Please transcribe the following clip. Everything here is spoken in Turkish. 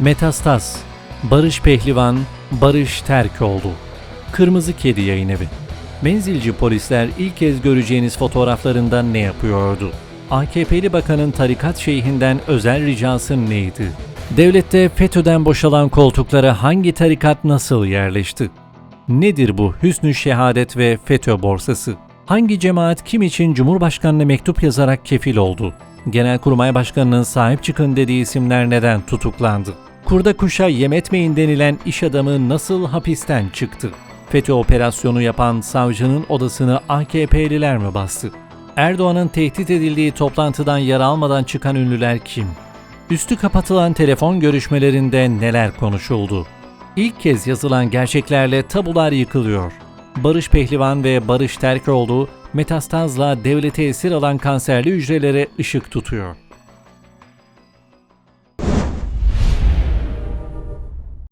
Metastaz Barış Pehlivan, Barış Terkoğlu Kırmızı Kedi Yayın Evi Menzilci polisler ilk kez göreceğiniz fotoğraflarında ne yapıyordu? AKP'li bakanın tarikat şeyhinden özel ricası neydi? Devlette FETÖ'den boşalan koltuklara hangi tarikat nasıl yerleşti? Nedir bu hüsnü şehadet ve FETÖ borsası? Hangi cemaat kim için Cumhurbaşkanı'na mektup yazarak kefil oldu? Genelkurmay Başkanı'nın sahip çıkın dediği isimler neden tutuklandı? Kurda kuşa yem etmeyin denilen iş adamı nasıl hapisten çıktı? FETÖ operasyonu yapan savcının odasını AKP'liler mi bastı? Erdoğan'ın tehdit edildiği toplantıdan yer almadan çıkan ünlüler kim? Üstü kapatılan telefon görüşmelerinde neler konuşuldu? İlk kez yazılan gerçeklerle tabular yıkılıyor. Barış Pehlivan ve Barış Terkoğlu metastazla devlete esir alan kanserli hücrelere ışık tutuyor.